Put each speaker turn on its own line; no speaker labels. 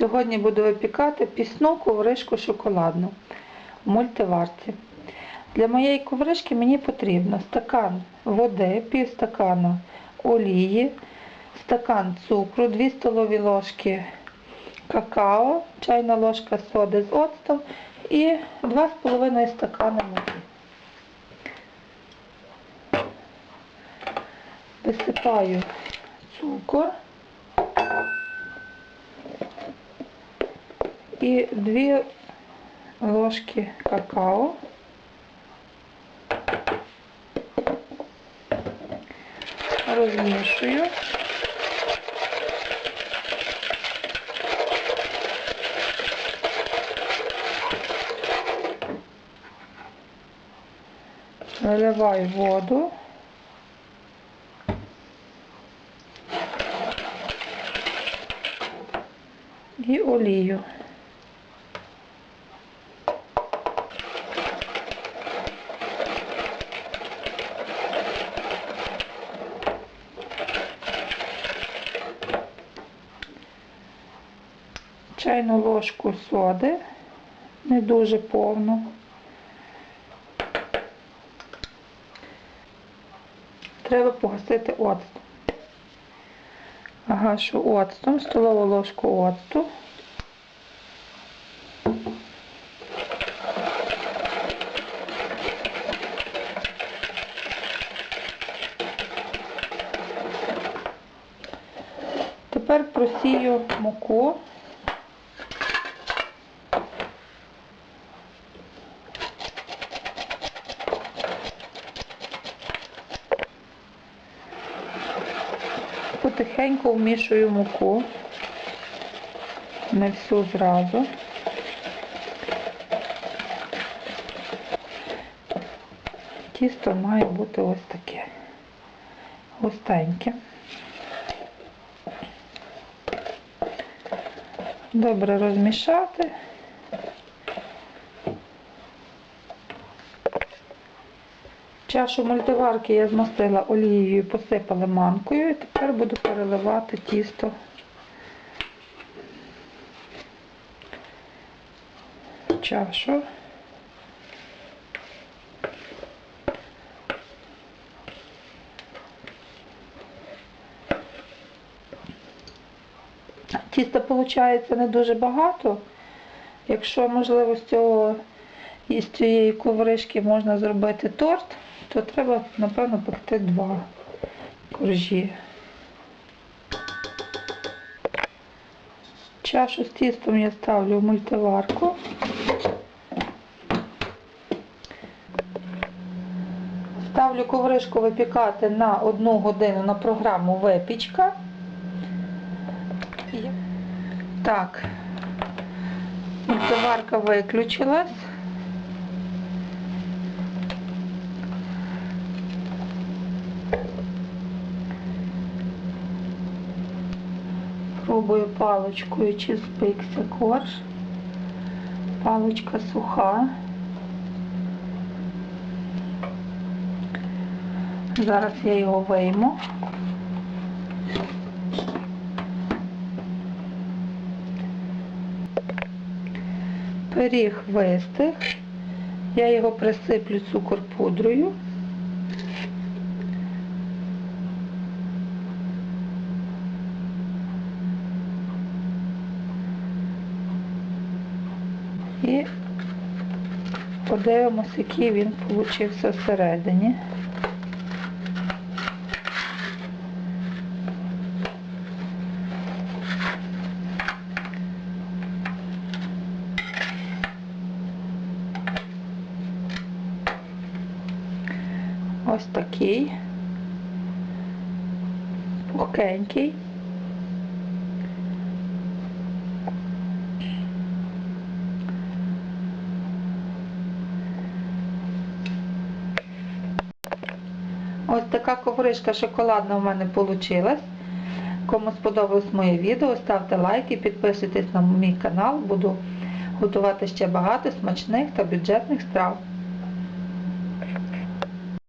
Сьогодні буду випікати пісну ковришку шоколадну в мультиварці. Для моєї ковришки мені потрібно стакан води, пів стакана олії, стакан цукру, 2 столові ложки какао, чайна ложка соди з оцтом і 2,5 стакана муки. Висипаю цукор і 2 ложки какао. Розмішую. Виливаю воду. І олію. Чайну ложку соди, не дуже повну. Треба погасити оцтом. Гашу оцтом, столову ложку оцту. Тепер просію муку. Потихеньку вмішую муку, не всю зразу. Тісто має бути ось таке густеньке. Добре розмішати. Чашу мультиварки я змастила олією, посипала манкою і тепер буду переливати тісто. Чашу. Тіста виходить не дуже багато. Якщо, можливо, з цього із цієї ковришки можна зробити торт, то треба, напевно, пекти два коржі. Чашу з тістом я ставлю в мультиварку. Ставлю ковришку випікати на одну годину на програму випічка. Так, мультиварка виключилась. Пробую паличкою, чи спекся корж. Паличка суха. Зараз я його вийму. Пиріг вистиг. Я його присиплю цукор пудрою. І подивимося, який він получився всередині. Ось такий. Пухкенький. Ось така ковришка шоколадна у мене вийшла. Кому сподобалось моє відео, ставте лайк і підписуйтесь на мій канал. Буду готувати ще багато смачних та бюджетних страв.